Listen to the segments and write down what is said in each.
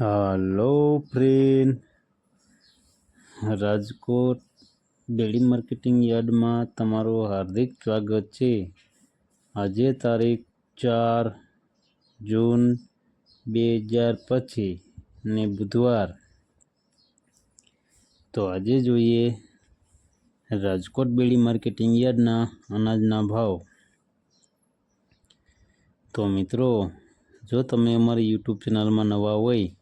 Hello friend. Rajkot dairy marketing યાર્ડમાં તમારું હાર્દિક સ્વાગત છે. આજે તારીખ ચાર જૂન બે હજાર પચીસ ને બુધવાર. તો આજે જોઈએ રાજકોટ બેડી માર્કેટિંગ યાર્ડના અનાજના ભાવ. તો મિત્રો, જો તમે અમારી યુટ્યુબ ચેનલમાં નવા હોય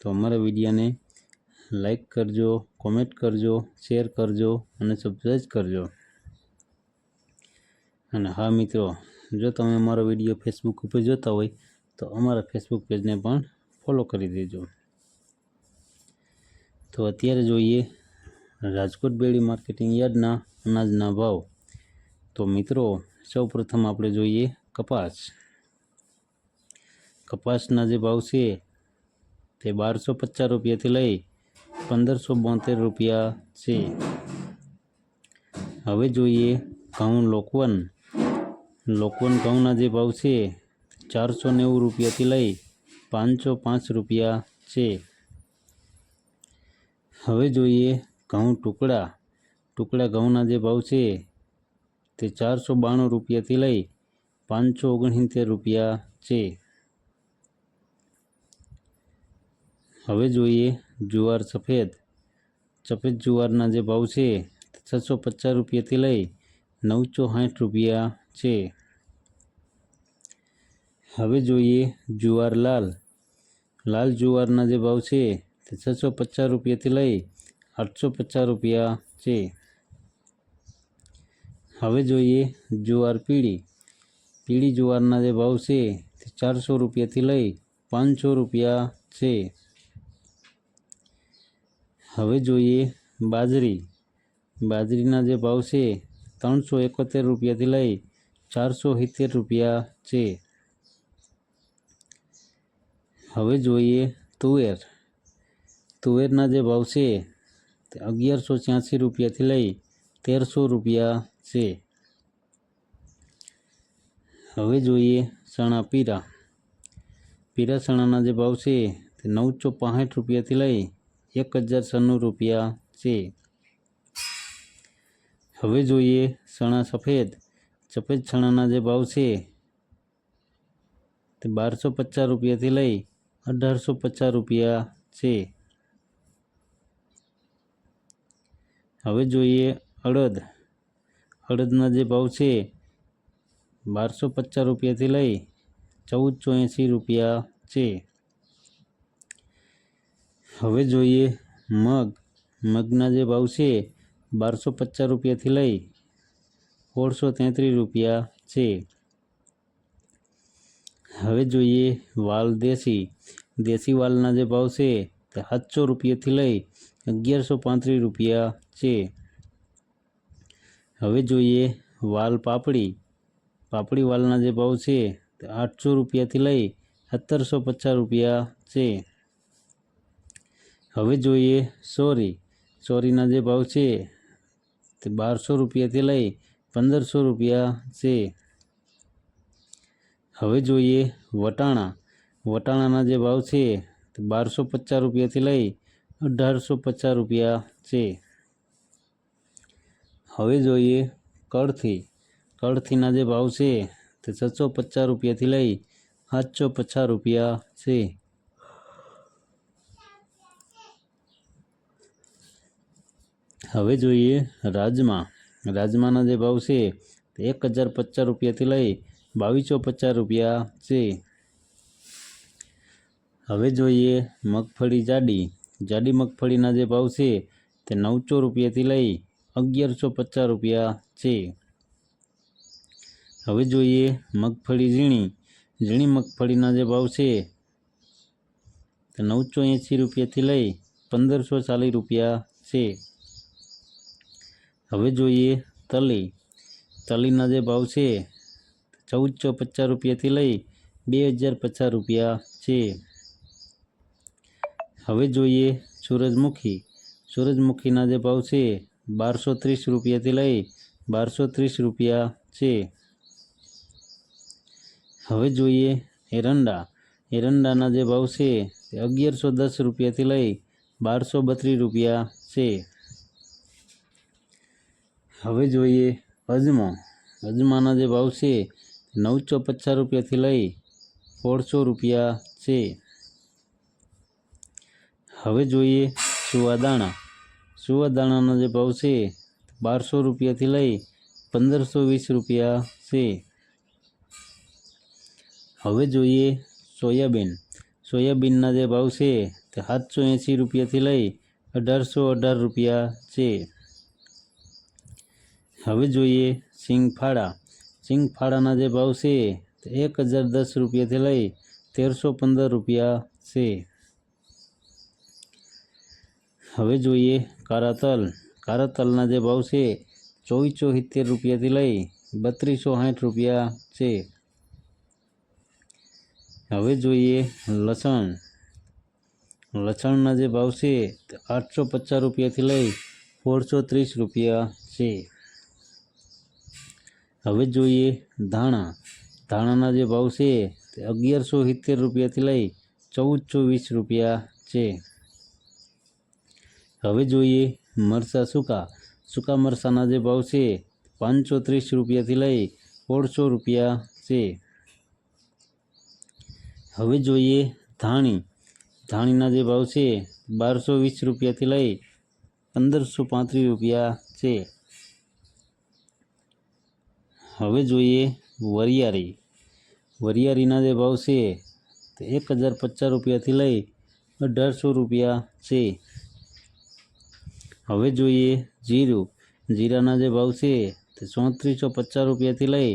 તો અમારા વિડીયોને લાઈક કરજો, કોમેન્ટ કરજો, શેર કરજો અને સબસ્ક્રાઈબ કરજો. અને હા મિત્રો, જો તમે અમારો વીડિયો ફેસબુક ઉપર જોતા હોય, તો અમારા ફેસબુક પેજને પણ ફોલો કરી દેજો. તો અત્યારે જોઈએ રાજકોટ બેડી માર્કેટિંગ યાર્ડના અનાજના ભાવ. તો મિત્રો સૌ પ્રથમ આપણે જોઈએ કપાસ. કપાસના જે ભાવ છે તે બારસો પચાસ રૂપિયાથી લઈ પંદરસો બોતેર રૂપિયા છે. હવે જોઈએ ઘઉં લોકવન. લોકવન ઘઉંના જે ભાવ છે, ચારસો નેવું રૂપિયાથી લઈ પાંચસો પાંચ રૂપિયા છે. હવે જોઈએ ઘઉં ટુકડા. ટુકડા ઘઉંના જે ભાવ છે, તે ચારસો બાણું રૂપિયાથી લઈ પાંચસો ઓગણસિત્તેર રૂપિયા છે. હવે જોઈએ જુવાર સફેદ. સફેદ જુવારના જે ભાવ છે છસો પચાસ રૂપિયાથી લઈ નવસો સાઠ રૂપિયા છે. હવે જોઈએ જુવાર લાલ. લાલ જુવારના જે ભાવ છે તે છસો પચાસ રૂપિયાથી લઈ આઠસો પચાસ રૂપિયા છે. હવે જોઈએ જુવાર પીળી. પીળી જુવારના જે ભાવ છે તે ચારસો રૂપિયાથી લઈ પાંચસો રૂપિયા છે. હવે જોઈએ બાજરી. બાજરીના જે ભાવ છે ત્રણસો એકોતેર રૂપિયાથી લઈ ચારસો સિત્તેર રૂપિયા છે. હવે જોઈએ તુવેર. તુવેરના જે ભાવ છે તે અગિયારસો છ્યાસી રૂપિયાથી લઈ તેરસો રૂપિયા છે. હવે જોઈએ ચણા પીરા. પીરા ચણાના જે ભાવ છે તે નવસો પાસઠ રૂપિયાથી લઈ એક હજાર સન્નું રૂપિયા છે. હવે જોઈએ ચણા સફેદ. સફેદ ચણાના જે ભાવ છે તે બારસો પચાસ રૂપિયાથી લઈ અઢારસો પચાસ રૂપિયા છે. હવે જોઈએ અડદ. અડદના જે ભાવ છે બારસો પચાસ રૂપિયાથી લઈ ચૌદસો એંસી રૂપિયા છે. હવે જોઈએ મગ. મગના જે ભાવ છે, બારસો પચાસ રૂપિયાથી લઈ સોળસો તેત્રીસ રૂપિયા છે. હવે જોઈએ વાલ દેશી. દેશી વાલના જે ભાવ છે, તે સાતસો રૂપિયાથી લઈ અગિયારસો પાંત્રીસ રૂપિયા છે. હવે જોઈએ વાલ પાપડી. પાપડી વાલના જે ભાવ છે, તે આઠસો રૂપિયાથી લઈ સત્તરસો પચાસ રૂપિયા છે. હવે જોઈએ, સોરી. સોરીના જે ભાવ છે તે બારસો રૂપિયાથી લઈ પંદરસો રૂપિયા છે. હવે જોઈએ વટાણા. વટાણાના જે ભાવ છે તે બારસો પચાસ રૂપિયાથી લઈ અઢારસો પચાસ રૂપિયા છે. હવે જોઈએ કળથી. કળથીના જે ભાવ છે તે છસો પચાસ રૂપિયાથી લઈ સાતસો પચાસ રૂપિયા છે. હવે જોઈએ રાજમા. રાજમાના જે ભાવ છે એક હજાર પચાસ રૂપિયાથી લઈ બાવીસો પચાસ રૂપિયા છે. હવે જોઈએ મગફળી જાડી. જાડી મગફળીના જે ભાવ છે તે નવસો રૂપિયાથી લઈ અગિયારસો પચાસ રૂપિયા છે. હવે જોઈએ મગફળી ઝીણી. ઝીણી મગફળીના જે ભાવ છે તે નવસો એંસી રૂપિયાથી લઈ પંદરસો ચાલીસ રૂપિયા છે. હવે જોઈએ તલી. તલીના જે ભાવ છે, ચૌદસો પચાસ રૂપિયાથી લઈ બે હજાર પચાસ રૂપિયા છે. હવે જોઈએ સૂરજમુખી. સૂરજમુખીના જે ભાવ છે, બારસો ત્રીસ રૂપિયાથી લઈ બારસો ત્રીસ રૂપિયા છે. હવે જોઈએ એરંડા. એરંડાના જે ભાવ છે અગિયારસો દસ રૂપિયાથી લઈ બારસો બત્રીસ રૂપિયા છે. હવે જોઈએ અજમો. અજમાના જે ભાવ છે, નવસો પચાસ રૂપિયાથી લઈ સોળસો રૂપિયા છે. હવે જોઈએ સુવાદાણા સુવાદાણાના જે ભાવ છે, બારસો રૂપિયાથી લઈ પંદરસો વીસ રૂપિયા છે. હવે જોઈએ સોયાબીન. સોયાબીનના જે ભાવ છે, તે સાતસો એંસી રૂપિયાથી લઈ અઢારસો અઢાર રૂપિયા છે. હવે જોઈએ સિંગફાળા. સિંગફાળાના જે ભાવ છે એક હજાર દસ રૂપિયાથી લઈ તેરસો પંદર રૂપિયા છે. હવે જોઈએ કારાતલ. કારાતલના તલના જે ભાવ છે ચોવીસો સિત્તેર રૂપિયાથી લઈ બત્રીસો સાઠ રૂપિયા છે. હવે જોઈએ લસણ. લસણના જે ભાવ છે આઠસો પચાસ રૂપિયાથી લઈ સોળસો ત્રીસ રૂપિયા છે. હવે જોઈએ ધાણા. ધાણાના જે ભાવ છે તે અગિયારસો સિત્તેર રૂપિયાથી લઈ ચૌદસો વીસ રૂપિયા છે. હવે જોઈએ મરચાં સૂકા. સૂકા મરચાંના જે ભાવ છે પાંચસો ત્રીસ રૂપિયાથી લઈ સોળસો રૂપિયા છે. હવે જોઈએ ધાણી. ધાણીના જે ભાવ છે બારસો વીસ રૂપિયાથી લઈ પંદરસો પાંત્રીસ રૂપિયા છે. હવે જોઈએ વરિયાળી. વરિયાળીના જે ભાવ છે તે એક હજાર પચાસ રૂપિયાથી લઈ અઢારસો રૂપિયા છે. હવે જોઈએ જીરું. જીરાના જે ભાવ છે તે ચોત્રીસો પચાસ રૂપિયાથી લઈ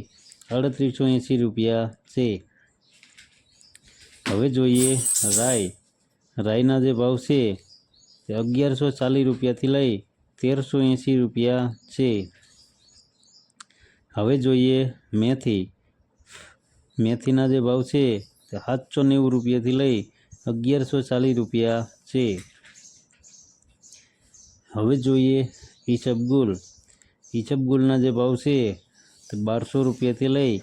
અડત્રીસો એંસી રૂપિયા છે. હવે જોઈએ રાઈ. રાઈના જે ભાવ છે તે અગિયારસો ચાલીસ રૂપિયાથી લઈ તેરસો એંસી રૂપિયા છે. હવે જોઈએ મેથી. મેથીના જે ભાવ છે તે સાતસો નેવું રૂપિયાથી લઈ અગિયારસો ચાલીસ રૂપિયા છે. હવે જોઈએ ઈસબગુલ ઈસબગુલના જે ભાવ છે તે બારસો રૂપિયાથી લઈ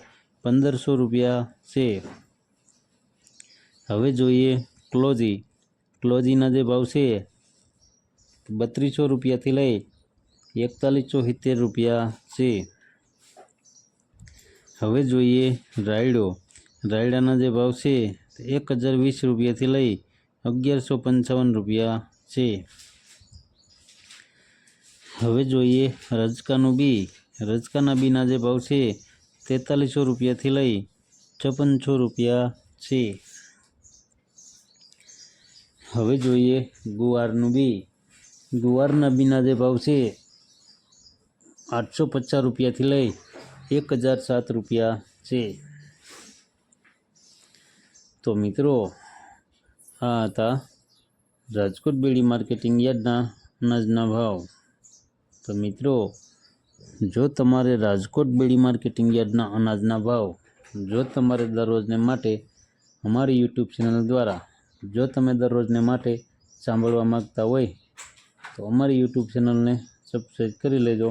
પંદરસો રૂપિયા છે. હવે જોઈએ ક્લોજી. ક્લોજીના જે ભાવ છે બત્રીસો રૂપિયાથી લઈ એકતાલીસો સિત્તેર રૂપિયા છે. હવે જોઈએ રાયડો. રાયડાના જે ભાવ છે એક હજાર વીસ રૂપિયાથી લઈ અગિયારસો પંચાવન રૂપિયા છે. હવે જોઈએ રજકાનું બી. રજકાના બીના જે ભાવ છે તેતાલીસો રૂપિયાથી લઈ છપ્પનસો રૂપિયા છે. હવે જોઈએ ગુવારનું બી. ગુવારના બીના જે ભાવ છે આઠસો પચાસ રૂપિયાથી લઈ એક હજાર સાત રૂપિયા છે. તો મિત્રો, આ હતા રાજકોટ બેડી માર્કેટિંગ યાર્ડના અનાજના ભાવ. તો મિત્રો, જો તમારે રાજકોટ બેડી માર્કેટિંગ યાર્ડના અનાજના ભાવ જો તમારે દરરોજને માટે અમારી યુટ્યુબ ચેનલ દ્વારા જો તમે દરરોજને માટે સાંભળવા માગતા હોય, તો અમારી યુટ્યુબ ચેનલને સબસ્ક્રાઈબ કરી લેજો.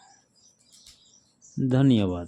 ધન્યવાદ.